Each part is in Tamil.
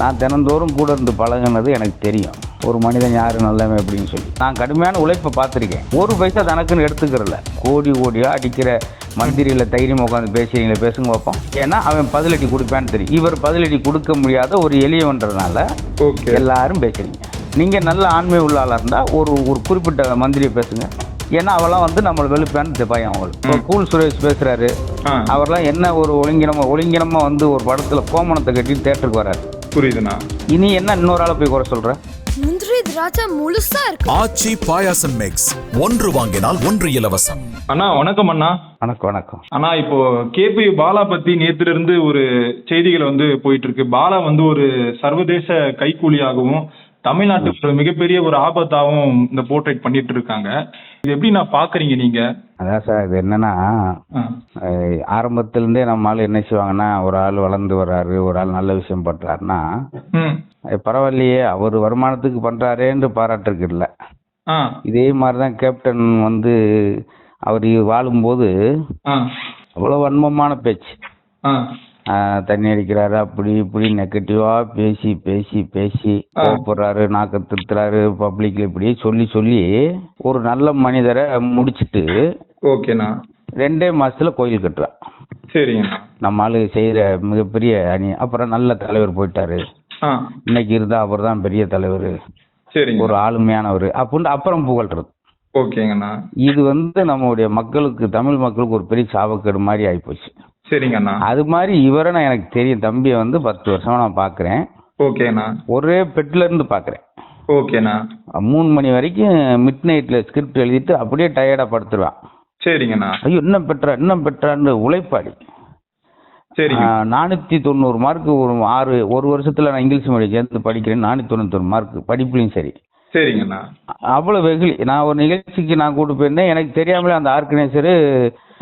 நான் தினந்தோறும் கூட இருந்து பழகுனது எனக்கு தெரியும். ஒரு மனிதன் யாரு நல்லவன் அப்படின்னு சொல்லி. நான் கடுமையான உழைப்பை பார்த்துருக்கேன். ஒரு பைசா தனக்குன்னு எடுத்துக்கிறல கோடி கோடியா அடிக்கிற மந்திரியில் தைரியம் உட்காந்து பேசுறீங்களே பேசுங்க பார்ப்போம் ஏன்னா அவன் பதிலடி கொடுப்பான்னு தெரியும். இவர் பதிலடி கொடுக்க முடியாத ஒரு எளியவன்றதுனால எல்லாரும் பேசுறீங்க. நீங்க நல்ல ஆண்மை உள்ள ஆளா இருந்தா ஒரு ஒரு குறிப்பிட்ட மந்திரியை பேசுங்க. ஏன்னா அவெல்லாம் வந்து நம்மளை வெளுப்பான்னு பயம் அவங்களுக்கு இப்போ கூல் சுரேஷ் பேசுறாரு. அவர்லாம் என்ன ஒரு ஒழுங்கினமா ஒழுங்கினமா வந்து ஒரு படத்துல கோமணத்தை கட்டி தேட்டருக்கு வராரு புரியுதுண்ணா. இனி என்ன இன்னொரு ஆளை போய் குறை சொல்ற? முந்திரி திராட்சை முழுசா இருக்கு. ஆச்சி பாயாசம் மிக்ஸ் ஒன்று வாங்கினால் ஒன்று இலவசம். அண்ணா வணக்கம் அண்ணா. வணக்கம் வணக்கம். அண்ணா இப்போ கேபி பாலா பத்தி நேத்துல இருந்து ஒரு செய்திகள் வந்து போயிட்டு இருக்கு பாலா வந்து ஒரு சர்வதேச கைக்கூலியாகவும் தமிழ்நாட்டுக்கு ஒரு மிகப்பெரிய ஒரு ஆபத்தாகவும் இந்த போர்ட்ரேட் பண்ணிட்டு இருக்காங்க இது எப்படி நான் பாக்குறீங்க நீங்க? அதான் சார் இது என்னன்னா ஆரம்பத்திலிருந்தே நம்ம ஆள் என்ன செய்வாங்கன்னா ஒரு ஆள் வளர்ந்து வர்றாரு ஒரு ஆள் நல்ல விஷயம் பண்றாருன்னா பரவாயில்லையே அவர் வருமானத்துக்கு பண்றாரேன்னு பாராட்டுருக்கு இல்லை. இதே மாதிரி தான் கேப்டன் வந்து அவர் வாழும்போது ஆ, அவ்வளோ வன்மமான பேச்சு. தண்ணி அடிக்கிறாரு அப்படி இப்படி நெகட்டிவா பேசி பேசி பேசி கோபப்படுறாரு நாக்க திருத்துறாரு பப்ளிக்ல இப்படி சொல்லி சொல்லி ஒரு நல்ல மனிதரை முடிச்சிட்டு ஓகேண்ணா. ரெண்டே மாசத்துல கோயில் கட்டுறான் சரிங்கண்ணா நம்ம ஆளு செய்யற மிகப்பெரிய அணி. அப்புறம் நல்ல தலைவர் போயிட்டாரு. இன்னைக்கு இருந்தா அவர் தான் பெரிய தலைவர். சரிங்க. ஒரு ஆளுமையானவர். அப்படின்னு அப்புறம் புகழ்றது. ஓகேங்கண்ணா. இது வந்து நம்மளுடைய மக்களுக்கு தமிழ் மக்களுக்கு ஒரு பெரிய சாபக்கேடு மாதிரி ஆயிப்போச்சு. சரிங்கண்ணா. அது மாதிரி இவரை நான் எனக்கு தெரியும். தம்பியை வந்து பத்து வருஷமா நான் பார்க்குறேன் ஓகேண்ணா. ஒரே பெட்ல இருந்து பார்க்குறேன் ஓகேண்ணா. மூணு மணி வரைக்கும் மிட் நைட்ல ஸ்கிரிப்ட் எழுதிட்டு அப்படியே டயர்டா படுத்துருவான் சரிங்கண்ணா. ஐயோ இன்னும் பெற்றா இன்னும் பெற்றான்னு உழைப்பாளி. சரிங்க. நானூற்றி தொண்ணூறு மார்க் ஒரு ஆறு ஒரு வருஷத்துல நான் இங்கிலீஷ் மீடியம் சேர்ந்து படிக்கிறேன் நானூற்றி தொண்ணூத்தொரு மார்க் படிப்புலையும் சரி. சரிங்கண்ணா. அவ்வளோ வெகுளி நான் ஒரு நிகழ்ச்சிக்கு நான் கூட்டு போயிருந்தேன் எனக்கு தெரியாமலே அந்த ஆர்கனைசரு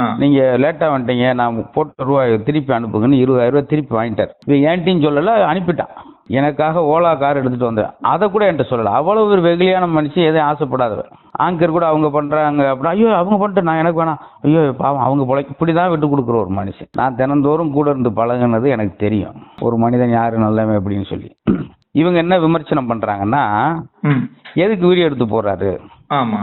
ஆ. நீங்க லேட்டா வந்துட்டீங்க நான் போட்ட ரூபாய் திருப்பி அனுப்புங்கன்னு இருபதாயிரம் ரூபாய் திருப்பி வாங்கிட்டார். இவன் ஏன்ட்டின்னு சொல்லல அனுப்பிட்டான். எனக்காக ஓலா கார் எடுத்துட்டு வந்தேன். அதை கூட என்கிட்ட சொல்லல. அவ்வளவு ஒரு வெகுளியான மனுஷன் எதையும் ஆசைப்படாதவன். ஆங்கர் கூட அவங்க பண்றாங்க அப்படின்னா ஐயோ அவங்க பண்ணிட்டு நான் எனக்கு வேணாம். ஐயோ பாவம் அவங்க பொழை இப்படி தான் விட்டு கொடுக்குற ஒரு மனுஷன். நான் தினந்தோறும் கூட இருந்து பழகுனது எனக்கு தெரியும். ஒரு மனிதன் யாரு நல்லவன் அப்படின்னு சொல்லி. இவங்க என்ன விமர்சனம் பண்றாங்கன்னா ம். எதுக்கு வீடியோ எடுத்து போடுறாரு? ஆமா.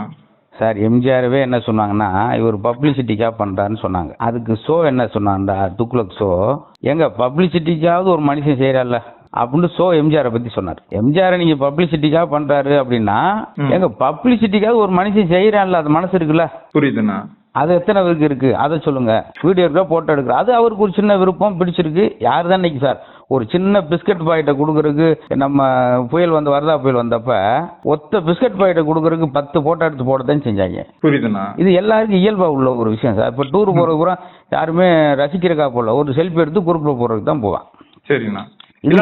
சார் எம்ஜிஆரவே என்ன சொன்னாங்கன்னா இவர் பப்ளிசிட்டிக்காக பண்ணுறாருன்னு சொன்னாங்க. அதுக்கு ஷோ என்ன சொன்னான்டா துக்ளக் ஷோ? எங்க பப்ளிசிட்டிக்காவது ஒரு மனுஷன் செய்யறால அப்படின்னு ஷோ எம்ஜிஆரை பத்தி சொன்னார். எம்ஜிஆரை நீங்க பப்ளிசிட்டிக்காக பண்றாரு அப்படின்னா எங்க பப்ளிசிட்டிக்காக ஒரு மனுஷன் செய்யறான்ல அது மனசு இருக்குல்ல? புரியுதுண்ணா. அது எத்தனை பேருக்கு இருக்கு? அதை சொல்லுங்க. வீடியோ இருக்கா போட்டோ எடுக்கிற. அது அவருக்கு ஒரு சின்ன விருப்பம் பிடிச்சிருக்கு. யார் தான் இன்னைக்கு சார்? ஒரு சின்ன பிஸ்கட் பாக்கெட்டை கொடுக்கறதுக்கு நம்ம புயல் வந்து வரதா புயல் வந்தப்ப ஒத்த பிஸ்கட் பாக்கெட்டை கொடுக்கறதுக்கு பத்து போட்டோ எடுத்து போட தான் செஞ்சாங்க. புரியுதுண்ணா. இது எல்லாருக்கும் இயல்பா உள்ள ஒரு விஷயம் சார். இப்போ டூர் போறது பூரா யாருமே ரசிக்கிறக்கா போல. ஒரு செல்ஃபி எடுத்து குரூப்ல போறதுக்கு தான் போவான். இல்ல,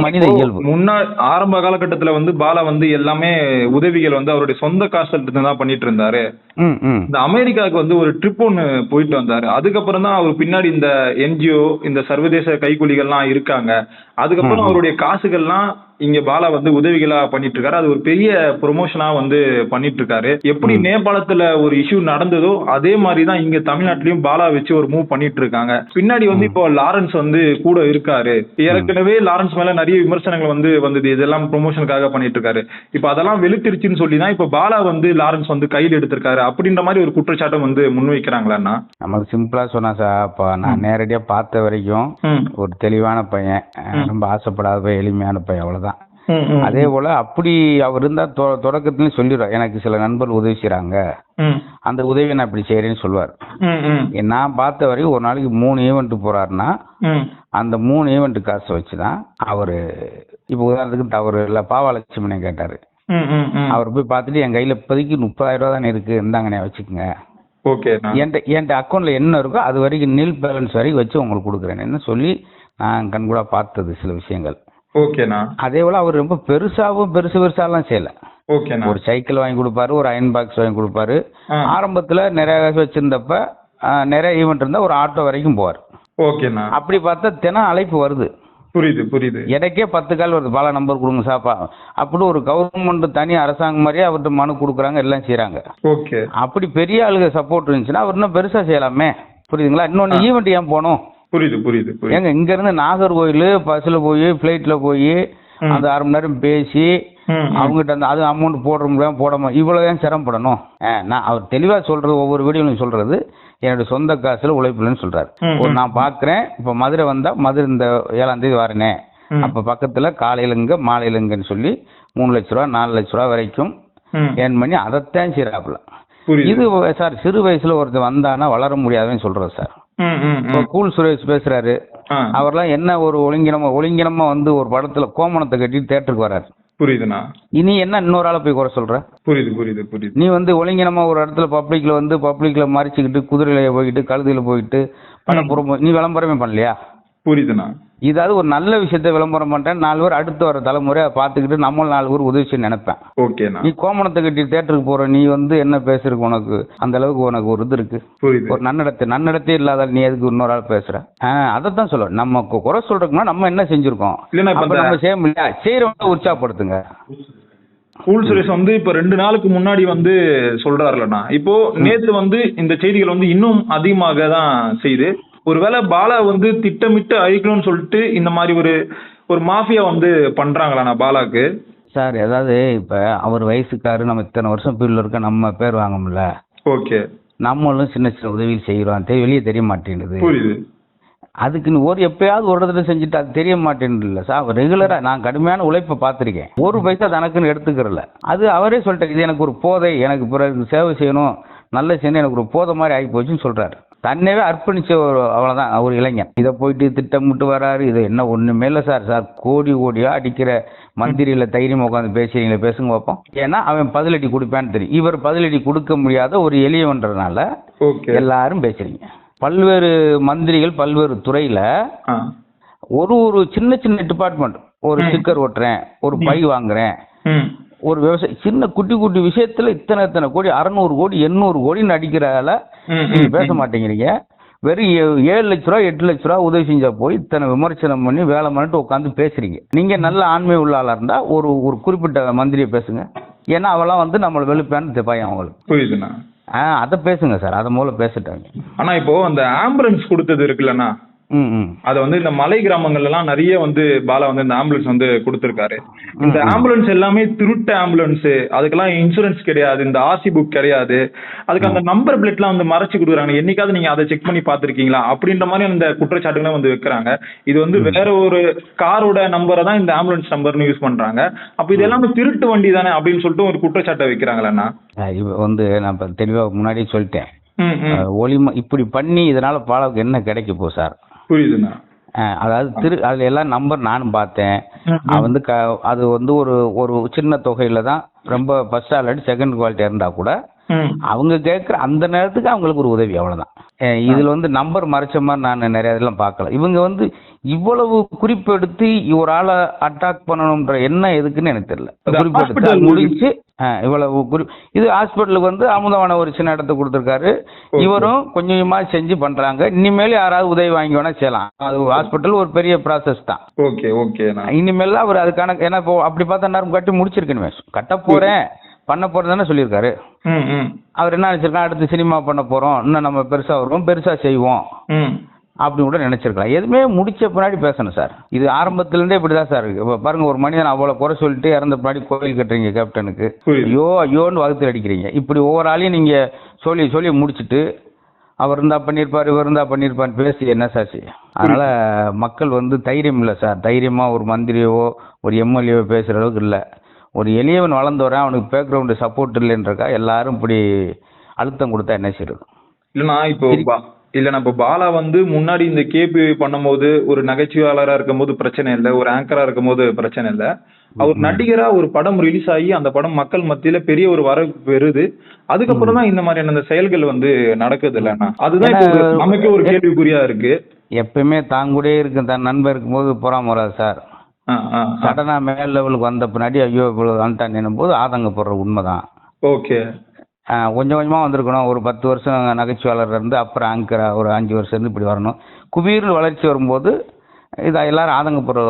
மனித இயல்பு. முன்னா ஆரம்ப காலகட்டத்துல வந்து பாலா வந்து எல்லாமே உதவிகள் வந்து அவருடைய சொந்த காசு எடுத்து தான் பண்ணிட்டு இருந்தாரு. இந்த அமெரிக்காவுக்கு வந்து ஒரு ட்ரிப் ஒன்னு போயிட்டு வந்தாரு. அதுக்கப்புறம் தான் அவர் பின்னாடி இந்த என்ஜிஓ இந்த சர்வதேச கைக்கூலிகள்லாம் இருக்காங்க. அதுக்கப்புறம் அவருடைய காசுகள்லாம் இங்க பாலா வந்து உதவிகளா பண்ணிட்டு இருக்காரு அது ஒரு பெரிய ப்ரொமோஷனா வந்து பண்ணிட்டு இருக்காரு எப்படி நேபாளத்துல ஒரு இஷ்யூ நடந்ததோ அதே மாதிரி தான் இங்க தமிழ்நாட்டிலயும் பாலா வச்சு ஒரு மூவ் பண்ணிட்டு இருக்காங்க பின்னாடி வந்து இப்போ லாரன்ஸ் வந்து கூட இருக்காரு. ஏற்கனவே லாரன்ஸ் மேல நிறைய விமர்சனங்கள் வந்து வந்தது. இதெல்லாம் ப்ரொமோஷனுக்காக பண்ணிட்டு இருக்காரு இப்போ அதெல்லாம் வெளுத்திருச்சுன்னு சொல்லி தான் இப்போ பாலா வந்து லாரன்ஸ் வந்து கையில் எடுத்திருக்காரு. அப்படின்ற மாதிரி ஒரு குற்றச்சாட்டம் வந்து முன்வைக்கிறாங்களாண்ணா நமக்கு சிம்பிளா சொன்னா சார் இப்போ நான் நேரடியா பார்த்த வரைக்கும் ஒரு தெளிவான பையன். ரொம்ப ஆசைப்படாத பையன் எளிமையான பையன். அவ்வளவுதான். அதே போல அப்படி அவர் இருந்தா தொ- தொடக்கத்துலயும் சொல்லிடுவார். எனக்கு சில நண்பர்கள் உதவி செய்றாங்க. ம், அந்த உதவியை நான் இப்படி செய்றேன்னு சொல்லுவார். நான் பார்த்த வரைக்கும் ஒரு நாளைக்கு மூணு ஈவெண்ட் போறாருன்னா. அந்த மூணு ஈவெண்ட் காசை வச்சு தான் அவர் இப்போ உதாரணத்துக்கு தவறு இல்லை பாவாலட்சுமணன் கேட்டார். அவர் போய் பார்த்துட்டு என் கையில் இப்போதைக்கு முப்பதாயிரம் ரூபா தானே இருக்குது இந்தாங்கண்ணே வச்சுக்கோங்க. என்கிட்ட என்கிட்ட அக்கௌண்ட்டில் என்ன இருக்கோ அது வரைக்கும் நில் பேலன்ஸ் வரைக்கும் வச்சு உங்களுக்கு கொடுக்குறேன்னு சொல்லி நான் கண்கூடா பார்த்தது சில விஷயங்கள். ஓகேண்ணா. அதே போல் அவர் ரொம்ப பெருசாகவும் பெருசு பெருசாலாம் செய்யல. ஓகேண்ணா. ஒரு சைக்கிள் வாங்கி கொடுப்பாரு ஒரு அயன் பாக்ஸ் வாங்கி கொடுப்பாரு. ஆரம்பத்தில் நிறைய காசு வச்சிருந்தப்ப நிறைய ஈவெண்ட் இருந்தால் ஒரு ஆட்டோ வரைக்கும் போவார். ஓகேண்ணா. அப்படி பார்த்தா தினம் அழைப்பு வருது. புரியுது புரியுது. எனக்கே பத்து கால் வருது பல நம்பர் கொடுங்க சாப்பா. அப்படி ஒரு கவர்மெண்ட் தனி அரசாங்கம் மாதிரியே அவர்கிட்ட மனு கொடுக்குறாங்க எல்லாம் செய்றாங்க. ஓகே. அப்படி பெரிய ஆளுங்க சப்போர்ட் இருந்துச்சுன்னா அவர் இன்னும் பெருசா செய்யலாமே. புரியுதுங்களா? இன்னொன்று ஈவெண்ட் ஏன் போகணும்? புரியுது புரியுது ஏங்க இங்க இருந்து நாகர்கோயில் பஸ்ஸில் போய் ஃப்ளைட்டில் போய். அந்த அரை மணி நேரம் பேசி. அவங்ககிட்ட அந்த அது அமௌண்ட் போடுற முடியாம போடாம இவ்வளவு ஏன் சிரமப்படணும் நான் அவர் தெளிவா சொல்றது ஒவ்வொரு வீடியோலையும் சொல்றது என்னோட சொந்த காசுல உழைப்புலன்னு சொல்றாரு ஒரு. நான் பாக்குறேன் இப்ப மதுரை வந்தா மதுரை இந்த ஏழாம் தேதி வரேனே. அப்ப பக்கத்துல காலையிலங்க மாலையிலங்கன்னு சொல்லி மூணு லட்ச ரூபா நாலு லட்ச ரூபா வரைக்கும் ம். ஏர்ன் பண்ணி அதைத்தான் புரியுது இது சார் சிறு வயசுல ஒருத்தர் வந்தானா வளர முடியாதுன்னு சொல்றது சார். கூல் சுரேஷ் பேசுறாரு. அவர்லாம் என்ன ஒரு ஒழுங்கினமா ஒழுங்கினமா வந்து ஒரு படத்துல கோமணத்தை கட்டிட்டு தேட்டருக்கு வர்றாரு புரியுதுண்ணா. இனி என்ன இன்னொரு ஆளை போய் குறை சொல்ற? புரியுது புரியுது புரியுது. நீ வந்து ஒழுங்கினமா ஒரு இடத்துல பப்ளிக்ல வந்து பப்ளிக்ல மறைச்சிக்கிட்டு குதிரையில போயிட்டு கழுதையில போயிட்டு பணப்புறம் நீ விளம்பரமே பண்ணலையா? புரியுதுண்ணா. இதாவது ஒரு நல்ல விஷயத்த விளம்பரம் பண்றேன் நாலு பேர் அடுத்து வர தலைமுறை பார்த்துக்கிட்டு நம்மளும் நாலு பேர் உதவி செய்ய நினைப்பேன். ஓகேண்ணா நீ கோமணத்தை கட்டி தேட்டருக்கு போற நீ வந்து என்ன பேசுறதுக்கு உனக்கு அந்த அளவுக்கு உனக்கு ஒரு இது இருக்கு. ஒரு நன்னடத்தை நன்னடத்தே இல்லாத நீ எதுக்கு இன்னொரு ஆள் பேசுற? அதைத்தான் சொல்ல நம்ம குறை சொல்றதுக்குன்னா நம்ம என்ன செஞ்சிருக்கோம்? நம்ம செய்ய முடியல செய்யறவங்க உற்சாகப்படுத்துங்க. கூல் சுரேஷ் வந்து இப்ப ரெண்டு நாளுக்கு முன்னாடி வந்து சொல்றாருலண்ணா. இப்போ நேத்து வந்து இந்த செய்திகள் வந்து இன்னும் அதிகமாக தான் செய்யுது. ஒருவேளை பாலா வந்து திட்டமிட்டு அழிக்கணும்னு சொல்லிட்டு இந்த மாதிரி ஒரு ஒரு மாஃபியா வந்து பண்றாங்களாண்ணா பாலாக்கு? சார் ஏதாவது இப்ப அவர் வயசுக்காரு நம்ம இத்தனை வருஷம் ஃபீல்டில் இருக்க நம்ம பேர் வாங்க முடியல ஓகே. நம்மளும் சின்ன சின்ன உதவி செய்கிறோம் தெ வெளியே தெரிய மாட்டேங்குது. புரியுது. அதுக்கு நீ ஒரு எப்பயாவது ஒரு இடத்துல செஞ்சுட்டு அது தெரிய மாட்டேங்குதுல்ல சார். ரெகுலராக நான் கடுமையான உழைப்பை பார்த்துருக்கேன். ஒரு பைசா தனக்குன்னு எடுத்துக்கிறல. அது அவரே சொல்லிட்டாரு இது எனக்கு ஒரு போதை எனக்கு பிறகு சேவை செய்யணும் நல்ல செய்யணும் எனக்கு ஒரு போதை மாதிரி ஆகி போச்சுன்னு சொல்றாரு. தன்னைவே அர்ப்பணிச்ச ஒரு அவ்வளோதான் ஒரு இளைஞன். இதை போயிட்டு திட்டமிட்டு வராரு. இது என்ன ஒன்றுமே இல்லை சார். சார் கோடி கோடியா அடிக்கிற மந்திரியில் தைரியமாக உட்காந்து பேசுறீங்களே பேசுங்க பார்ப்போம் ஏன்னா அவன் பதிலடி கொடுப்பான்னு தெரியும். இவர் பதிலடி கொடுக்க முடியாத ஒரு எளியவன்றதுனால எல்லாரும் பேசுறீங்க. பல்வேறு மந்திரிகள் பல்வேறு துறையில ஒரு ஒரு சின்ன சின்ன டிபார்ட்மெண்ட் ஒரு ஸ்டிக்கர் ஒட்டுறேன் ஒரு பை வாங்குறேன். ஒரு விவசாய சின்ன குட்டி குட்டி விஷயத்துல இத்தனை இத்தனை கோடி அறநூறு கோடி எண்ணூறு கோடி நடிக்கிறதால ம், நீங்க பேச. மாட்டேங்கிறீங்க. வெறும் ஏழு லட்ச ரூபா எட்டு லட்ச ரூபா உதவி செஞ்சா போய் இத்தனை விமர்சனம் பண்ணி வேலை பண்ணிட்டு உட்காந்து பேசுறீங்க. நீங்க நல்ல ஆண்மை உள்ள ஆளா இருந்தா ஒரு ஒரு குறிப்பிட்ட மந்திரியை பேசுங்க. ஏன்னா அவெல்லாம் வந்து நம்மளை வெளுப்பேன்னு பயம் அவங்களுக்கு. புரியுதுண்ணா. ஆ அதை பேசுங்க சார். அதை மூலம் பேசிட்டாங்க. ஆனா இப்போ அந்த ஆம்புலன்ஸ் கொடுத்தது இருக்குல்லண்ணா. அதை வந்து இந்த மலை கிராமங்கள்ல எல்லாம் நிறைய வந்து பாலா வந்து இந்த ஆம்புலன்ஸ் வந்து கொடுத்திருக்காரு. இந்த ஆம்புலன்ஸ் எல்லாமே திருட்டு ஆம்புலன்ஸ். அதுக்கெல்லாம் இன்சூரன்ஸ் கிடையாது இந்த ஆர்சி புக் கிடையாது. அதுக்கு அந்த நம்பர் பிளேட்லாம் வந்து மறைச்சு கொடுக்குறாங்க. என்னைக்காவது நீங்க அதை செக் பண்ணி பார்த்திருக்கீங்களா? அப்படின்ற மாதிரி அந்த குற்றச்சாட்டுகளை வந்து வைக்கிறாங்க. இது வந்து வேற ஒரு காரோட நம்பரை தான் இந்த ஆம்புலன்ஸ் நம்பர்னு யூஸ் பண்றாங்க. அப்ப இது எல்லாமே திருட்டு வண்டி தானே அப்படின்னு சொல்லிட்டு ஒரு குற்றச்சாட்டை வைக்கிறாங்களா வந்து நான் தெளிவாக முன்னாடியே சொல்லிட்டேன். ஒளிம இப்படி பண்ணி இதனால பாலாவுக்கு என்ன கிடைக்க போ சார்? புரியுதுண்ணா. அதாவது திரு அதுல எல்லாம் நம்பர் நானும் பார்த்தேன். வந்து க அது வந்து ஒரு ஒரு சின்ன தொகையில தான் ரொம்ப ஃபர்ஸ்ட் ஆல்ரெடி செகண்ட் குவாலிட்டி இருந்தா கூட அவங்க கேட்குற அந்த நேரத்துக்கு அவங்களுக்கு ஒரு உதவி அவ்வளவுதான். அஹ் இதுல வந்து நம்பர் மறைச்ச மாதிரி நான் நிறைய இதெல்லாம் பார்க்கல. இவங்க வந்து இவ்வளவு குறிப்பெடுத்து ஒரு ஆளை அட்டாக் பண்ணணும்ன்ற எண்ணம் எதுக்குன்னு எனக்கு தெரியல. குறிப்பெடுத்து அஹ் இவ்வளவு குறி இது ஹாஸ்பிட்டலுக்கு வந்து அமுதவான ஒரு சின்ன இடத்த கொடுத்துருக்காரு. இவரும் கொஞ்சம் செஞ்சு பண்றாங்க. இனிமேல் யாராவது உதவி வாங்கி வேணா செய்யலாம். அது ஹாஸ்பிட்டல் ஒரு பெரிய ப்ராசஸ் தான். ஓகே ஓகேண்ணா இனிமேல் அவர் அதுக்கான ஏன்னா இப்போ அப்படி பார்த்தா நேரம் கட்டி முடிச்சிருக்கணுமே. கட்ட போறேன். பண்ண போறேன் தானே சொல்லியிருக்காரு. ம் ம். அவர் என்ன நினைச்சிருக்கான் அடுத்து சினிமா பண்ண போறோம். இன்னும் நம்ம பெருசா வருவோம். பெருசா செய்வோம். ம். அப்படின்னு கூட நினைச்சிருக்கலாம். எதுவுமே முடிச்ச பின்னாடி பேசணும் சார். இது ஆரம்பத்துல இருந்தே இப்படிதான் சார். இருக்கு பாருங்க ஒரு மனிதன் அவ்வளவு குறை சொல்லிட்டு இறந்த பின்னாடி கோவில் கட்டுறீங்க கேப்டனுக்கு. ஐயோ ஐயோன்னு வகுத்து அடிக்கிறீங்க. இப்படி ஒவ்வொரு ஆளையும் நீங்க சொல்லி சொல்லி முடிச்சிட்டு அவர் இருந்தா பண்ணியிருப்பார் இவர் இருந்தா பண்ணியிருப்பான்னு பேசி என்ன சார் அதனால மக்கள் வந்து தைரியம் இல்லை சார். தைரியமா ஒரு மந்திரியவோ ஒரு எம்எல்ஏவோ பேசுற அளவுக்கு இல்லை. ஒரு எளியவன் வளர்ந்து வரேன் அவனுக்கு பேக்ரவுண்டு சப்போர்ட் இல்லைன்றக்கா எல்லாரும் இப்படி அழுத்தம் கொடுத்தா என்ன செய்யறது இல்லண்ணா இப்போ இல்லண்ணா இப்போ பாலா வந்து முன்னாடி இந்த கேபி பண்ணும்போது ஒரு நகைச்சுவையாளரா இருக்கும்போது பிரச்சனை இல்லை ஒரு ஆங்கரா இருக்கும்போது பிரச்சனை இல்லை. அவர் நடிகரா ஒரு படம் ரிலீஸ் ஆகி அந்த படம் மக்கள் மத்தியில பெரிய ஒரு வரவேற்பு பெறுது. அதுக்கப்புறம் தான் இந்த மாதிரியான அந்த செயல்கள் வந்து நடக்குது இல்லண்ணா. அதுதான் நமக்கே ஒரு கேள்விக்குறியா இருக்கு. எப்பயுமே தான் கூடயே இருக்கும் தன் நண்பர் இருக்கும்போது பொறாம வராது சார். ஆ, ஆ, ஆ. சடனா மேல் லெவலுக்கு வந்த பின்னாடி ஐயோ இவ்வளவு வந்துட்டான் போது ஆதங்கப்படுற உண்மைதான். ஓகே. கொஞ்சம் கொஞ்சமா வந்திருக்கணும். ஒரு பத்து வருஷம் நகைச்சுவாளர் இருந்து அப்புறம் ஆங்கரா ஒரு அஞ்சு வருஷம் இருந்து இப்படி வரணும். குபீர் வளர்ச்சி வரும்போது இதை எல்லாரும் ஆதங்கப்படுற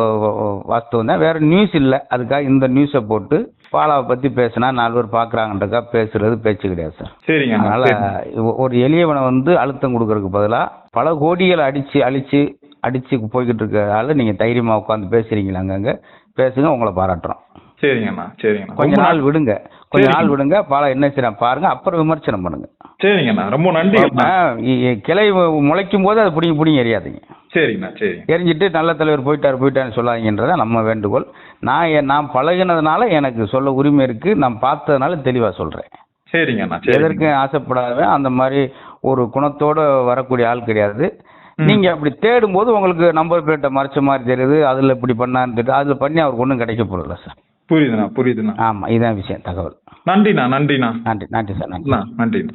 வாஸ்தவம் தான் வேற நியூஸ் இல்லை. அதுக்காக இந்த நியூஸை போட்டு பாலாவை பத்தி பேசினா நாலு பேர் பாக்குறாங்கன்றக்கா பேசுறது பேச்சு கிடையாது சார். சரிங்க அதனால ஒரு எளியவனை வந்து அழுத்தம் கொடுக்கறதுக்கு பதிலா பல கோடிகளை அடிச்சு அழிச்சு அடிச்சு போய்கிட்டு இருக்கிறதால நீங்க தைரியமா உட்காந்து பேசுறீங்களா அங்கங்க? பேசுங்க உங்களை பாராட்டுறோம். சரிங்கண்ணா சரிங்கண்ணா கொஞ்ச நாள் விடுங்க. கொஞ்ச. நாள் விடுங்க. பாலம் என்ன செய்யறேன் பாருங்க. அப்புறம் விமர்சனம் பண்ணுங்க. சரிங்கண்ணா ரொம்ப நன்றி. கிளை முளைக்கும் போது அதை பிடிங்கி பிடிங்கி எறியாதீங்க சரிங்கண்ணா சரிங்க எரிஞ்சிட்டு நல்ல தலைவர் போயிட்டார் போயிட்டாருன்னு சொல்லாதீங்கன்றத நம்ம வேண்டுகோள். நான் நான் பழகினதுனால எனக்கு சொல்ல உரிமை இருக்கு. நான் பார்த்ததுனால தெளிவா சொல்றேன். சரிங்கண்ணா சரி எதற்கும் ஆசைப்படாதவன் அந்த மாதிரி ஒரு குணத்தோட வரக்கூடிய ஆள் கிடையாது. நீங்க அப்படி தேடும் போது உங்களுக்கு நம்பர் பிளேட்டை மறைச்ச மாதிரி தெரியுது அதுல இப்படி பண்ணான்னு அதுல பண்ணி அவருக்கு ஒன்றும் கிடைக்க போறதில்ல சார். புரியுதுண்ணா புரியுதுண்ணா. ஆமா இதான் விஷயம் தகவல். நன்றிண்ணா நன்றிண்ணா. நன்றி நன்றி சார் நன்றி. நன்றிண்ணா.